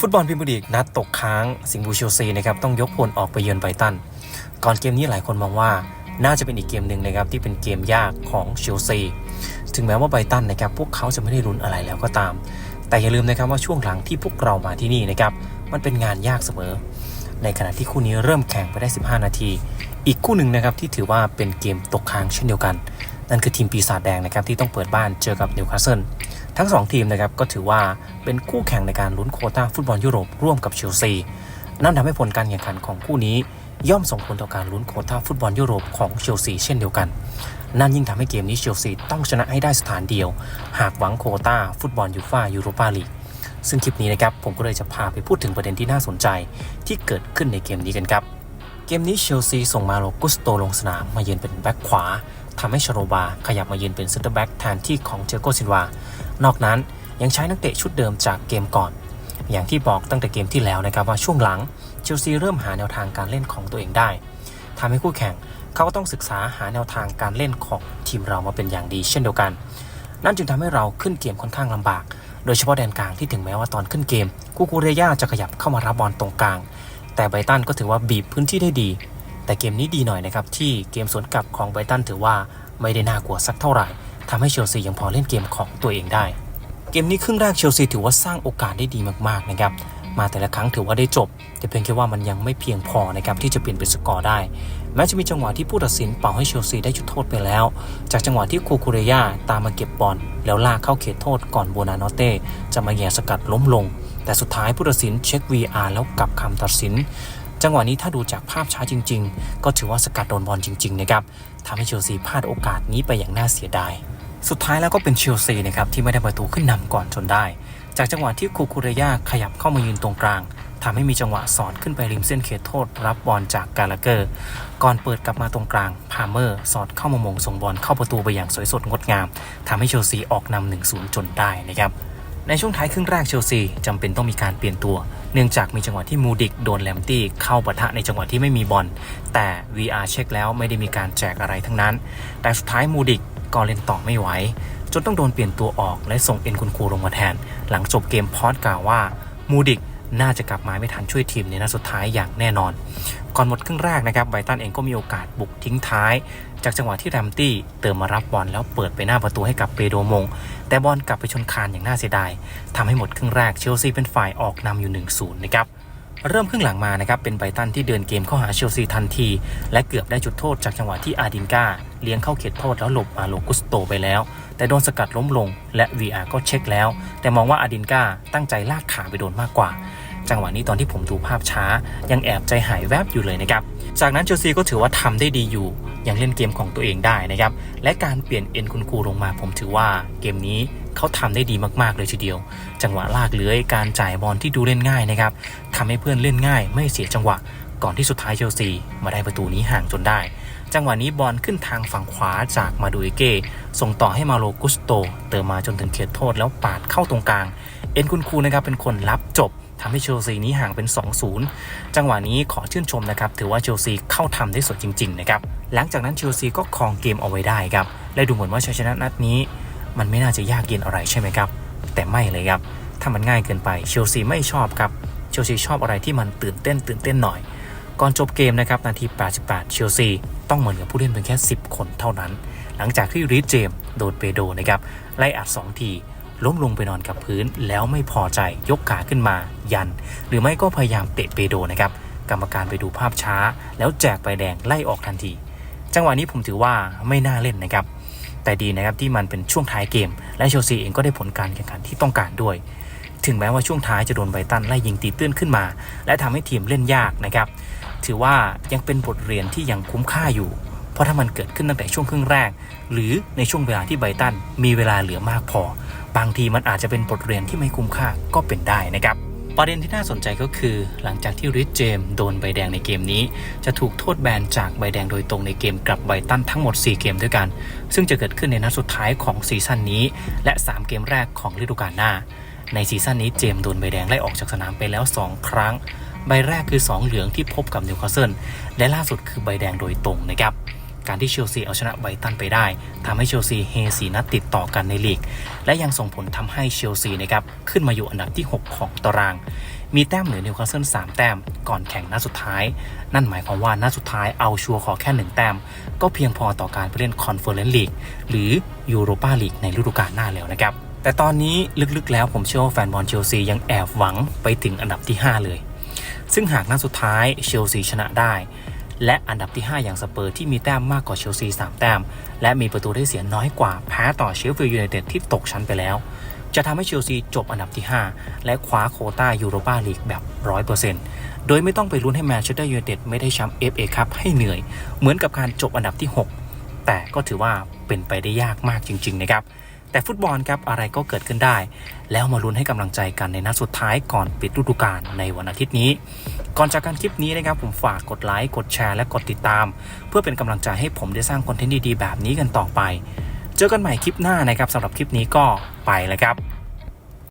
ฟุตบอลพรีเมียร์ลีกนัดตกค้างสิงห์บูเชลซีนะครับต้องยกพลออกไปเยือนไบตัน ก่อนเกมนี้หลายคนมองว่าน่าจะเป็นอีกเกมหนึ่งนะครับที่เป็นเกมยากของเชลซี ถึงแม้ว่าไบตันนะครับพวกเขาจะไม่ได้ลุ้นอะไรแล้วก็ตาม แต่อย่าลืมนะครับว่าช่วงหลังที่พวกเรามาที่นี่นะครับมันเป็นงานยากเสมอ ในขณะที่คู่นี้เริ่มแข่งไปได้ 15 นาที อีกคู่หนึ่งนะครับที่ถือว่าเป็นเกมตกค้างเช่นเดียวกัน นั่นคือทีมปีศาจแดงนะครับที่ต้องเปิดบ้านเจอกับนิวคาสเซิล ทั้ง 2 ทีมนะครับก็ถือว่าเป็นคู่แข่งในการลุ้นโควต้าฟุตบอลยุโรปร่วมกับเชลซีนั่นทำให้ผลการแข่งขันของคู่นี้ย่อมส่งผลต่อการลุ้นโควต้าฟุตบอลยุโรปของเชลซีเช่นเดียวกัน นั่นยิ่งทำให้เกมนี้เชลซีต้องชนะให้ได้สถานเดียว หากหวังโควต้าฟุตบอลยูฟ่ายูโรปาลีก ซึ่งคลิปนี้นะครับผมก็เลยจะพาไปพูดถึงประเด็นที่น่าสนใจที่เกิดขึ้นในเกมนี้กันครับ เกมนี้เชลซีส่งมาโลกุสโตลงสนามมาเยือนเป็นแบ็คขวา ทำให้ชโรบาขยับมายืนเป็นเซนเตอร์แบ็กแทนที่ของเจโกซินวา นอกนั้นยังใช้นักเตะชุดเดิมจากเกมก่อน อย่างที่บอกตั้งแต่เกมที่แล้วนะครับว่าช่วงหลังเชลซีเริ่มหาแนวทางการเล่นของตัวเองได้ทำให้คู่แข่งเขาก็ต้องศึกษาหาแนวทางการเล่นของทีมเรามาเป็นอย่างดี เช่นเดียวกัน นั่นจึงทำให้เราขึ้นเกมค่อนข้างลำบาก โดยเฉพาะแดนกลางที่ถึงแม้ว่าตอนขึ้นเกม กูกูเรย่าจะขยับเข้ามารับบอลตรงกลาง แต่ไบตันก็ถือว่าบีบพื้นที่ได้ดี แต่เกมนี้ดีหน่อยนะครับที่เกมสวนกลับของไบตันถือว่าไม่ได้น่ากลัวสักเท่าไหร่ทำให้เชลซียังพอเล่นเกมของตัวเองได้ เกมนี้ครึ่งแรกเชลซีถือว่าสร้างโอกาสได้ดีมากๆนะครับมาแต่ละครั้งถือว่าได้จบ แต่เพียงแค่ว่ามันยังไม่เพียงพอนะครับที่จะเปลี่ยนเป็นสกอร์ได้ แม้จะมีจังหวะที่ผู้ตัดสินเป่าให้เชลซีได้จุดโทษไปแล้ว จากจังหวะที่คูคูเรยาตามมาเก็บบอลแล้วลากเข้าเขตโทษก่อนโบนานอเต้จะมาแย่สกัดล้มลง แต่สุดท้ายผู้ตัดสินเช็ค VR แล้วกลับคำตัดสิน จังหวะนี้ถ้าดูจากภาพช้าจริง ๆ ก็ถือว่าสกัดโดนบอลจริง ๆ นะครับทำให้เชลซีพลาดโอกาสนี้ไปอย่างน่าเสียดาย สุดท้ายแล้วก็เป็นเชลซีนะครับที่ไม่ได้ประตูขึ้นนำก่อนจนได้ จากจังหวะที่คูคูเรยาขยับเข้ามายืนตรงกลางทำให้มีจังหวะสอดขึ้นไปริมเส้นเขตโทษ รับบอลจากกาลาเกอร์ ก่อนเปิดกลับมาตรงกลาง พาเมอร์สอดเข้ามามงส่งบอลเข้าประตูไปอย่างสวยสดงดงามทำให้เชลซีออกนำ1-0จนได้นะครับในช่วงท้ายครึ่งแรกเชลซีจำเป็นต้องมีการเปลี่ยนตัว เนื่องจากมีจังหวะที่มูดิกโดนแลมตี้เข้าปะทะในจังหวะที่ไม่มีบอลแต่ VR เช็คแล้วไม่ได้มีการแจกอะไรทั้งนั้น แต่สุดท้ายมูดิกก็เล่นต่อไม่ไหวจนต้องโดนเปลี่ยนตัวออกและส่งเอ็นคุณครูลงมาแทน หลังจบเกมพอดกล่าวว่ามูดิก น่าจะกลับมาไม่ทันช่วยทีมในนัดสุดท้ายอย่างแน่นอน ก่อนหมดครึ่งแรกนะครับไบตันเองก็มีโอกาสบุกทิ้งท้าย จากจังหวะที่แรมตี้เติมมารับบอลแล้วเปิดไปหน้าประตูให้กับเปโดมง แต่บอลกลับไปชนคานอย่างน่าเสียดายทำให้หมดครึ่งแรกเชลซีเป็นฝ่ายออกนำอยู่ 1-0 นะครับเริ่มครึ่งหลังมานะครับเป็นไบตันที่เดินเกมเข้าหาเชลซีทันที และเกือบได้จุดโทษจากจังหวะที่อาดินกาเลี้ยงเข้าเขตโทษแล้วหลบมาโลกุสโตไปแล้ว แต่โดนสกัดล้มลงและ VR ก็เช็คแล้ว แต่มองว่าอาดินกาตั้งใจลากขาไปโดนมากกว่า จังหวะนี้ตอนที่ผมดูภาพช้า ยังแอบใจหายแวบอยู่เลยนะครับ จากนั้นเชลซีก็ถือว่าทำได้ดีอยู่ ยังเล่นเกมของตัวเองได้นะครับ และการเปลี่ยนเอ็นคุณครูลงมาผมถือว่าเกมนี้เขาทำได้ดีมากๆเลยทีเดียว จังหวะลากเลื้อยการจ่ายบอลที่ดูเล่นง่ายนะครับทำให้เพื่อนเล่นง่าย ไม่เสียจังหวะ ก่อนที่สุดท้ายเชลซีมาได้ประตูนี้ห่างจนได้ จังหวะนี้บอลขึ้นทางฝั่งขวาจากมาดูเอเก้ส่งต่อให้มาโลกุสโต เติมมาจนถึงเขตโทษแล้วปาดเข้าตรงกลาง เอ็นคุณครูนะครับเป็นคนรับจบ ทำให้เชลซีนี้ห่างเป็น 2-0 จังหวะนี้ขอชื่นชมนะครับ ถือว่าเชลซีเข้าทำได้สวยจริงๆนะครับ หลังจากนั้นเชลซีก็ครองเกมเอาไว้ได้ครับ และดูเหมือนว่าชัยชนะนัดนี้ มันไม่น่าจะยากเย็นอะไรใช่ไหมครับ แต่ไม่เลยครับ ถ้ามันง่ายเกินไปเชลซีไม่ชอบครับ เชลซีชอบอะไรที่มันตื่นเต้นตื่นเต้นหน่อย ก่อนจบเกมนะครับ นาที 88 เชลซีต้องเหมือนกับผู้เล่นเพียงแค่ 10 คนเท่านั้น หลังจากที่รีดเจมโดนเปโดนะครับ ไล่อัด 2 ที ล้มลงไปนอนกับพื้น แล้วไม่พอใจยกขาขึ้นมายัน หรือไม่ก็พยายามเตะเปโดนะครับ กรรมการไปดูภาพช้า แล้วแจกใบแดงไล่ออกทันที จังหวะนี้ผมถือว่าไม่น่าเล่นนะครับ แต่ดีนะครับที่มันเป็นช่วงท้ายเกม และเชลซีเองก็ได้ผลการแข่งขันที่ต้องการด้วย ถึงแม้ว่าช่วงท้ายจะโดนไบตันไล่ยิงตีตื้นขึ้นมา และทำให้ทีมเล่นยากนะครับ ถือว่ายังเป็นบทเรียนที่ยังคุ้มค่าอยู่เพราะถ้ามันเกิดขึ้นตั้งแต่ช่วงครึ่งแรก หรือในช่วงเวลาที่ไบตันมีเวลาเหลือมากพอ บางทีมันอาจจะเป็นบทเรียนที่ไม่คุ้มค่าก็เป็นได้นะครับประเด็นที่น่าสนใจก็คือ หลังจากที่ริชเจมโดนใบแดงในเกมนี้ จะถูกโทษแบนจากใบแดงโดยตรงในเกมกลับไบตันทั้งหมด 4 เกมด้วยกัน ซึ่งจะเกิดขึ้นในนัดสุดท้ายของซีซั่นนี้ และ 3 เกมแรกของฤดูกาลหน้า ในซีซั่นนี้เจมโดนใบแดงไล่ออกจากสนามไปแล้ว 2 ครั้ง ใบแรกคือ 2 เหลืองที่พบกับนิวคาสเซิลและล่าสุดคือใบแดงโดยตรงนะครับ การที่เชลซีเอาชนะไบรตันไปได้ทำให้เชลซีเฮสีนัดติดต่อกันในลีก และยังส่งผลทำให้เชลซีนะครับขึ้นมาอยู่อันดับที่ 6 ของตาราง มีแต้มเหนือนิวคาสเซิล3แต้มก่อนแข่งนัดสุดท้าย นั่นหมายความว่านัดสุดท้ายเอาชัวร์ขอแค่หนึ่งแต้ม ก็เพียงพอต่อการไปเล่นคอนเฟอเรนซ์ลีกหรือยูโรปาลีกในฤดูกาลหน้าแล้วนะครับแต่ตอนนี้ลึกๆแล้วผมเชื่อว่าแฟนบอลเชลซียังแอบหวังไปถึงอันดับที่ 5 เลย ซึ่งหากนัดสุดท้ายเชลซีชนะได้ และอันดับที่ 5 อย่างสเปอร์ที่มีแต้มมากกว่าเชลซี 3 แต้ม และมีประตูได้เสียน้อยกว่าแพ้ต่อเชลฟิลด์ยูไนเต็ดที่ตกชั้นไปแล้ว จะทำให้เชลซีจบอันดับที่ 5 และคว้าโคต้ายูโรปาลีกแบบ 100%โดยไม่ต้องไปลุ้นให้แมนเชสเตอร์ยูไนเต็ดไม่ได้แชมป์ FA คัพให้เหนื่อย เหมือนกับการจบอันดับที่ 6 แต่ก็ถือว่าเป็นไปได้ยากมากจริง ๆ นะครับ แต่ฟุตบอลครับอะไรก็เกิดขึ้นได้ แล้วมาลุ้นให้กำลังใจกันในนัดสุดท้ายก่อนปิดฤดูกาลในวันอาทิตย์นี้ ก่อนจากการคลิปนี้นะครับผมฝากกดไลค์กดแชร์และกดติดตาม เพื่อเป็นกำลังใจให้ผมได้สร้างคอนเทนต์ดีๆแบบนี้กันต่อไป เจอกันใหม่คลิปหน้านะครับสำหรับคลิปนี้ก็ไปแล้วครับ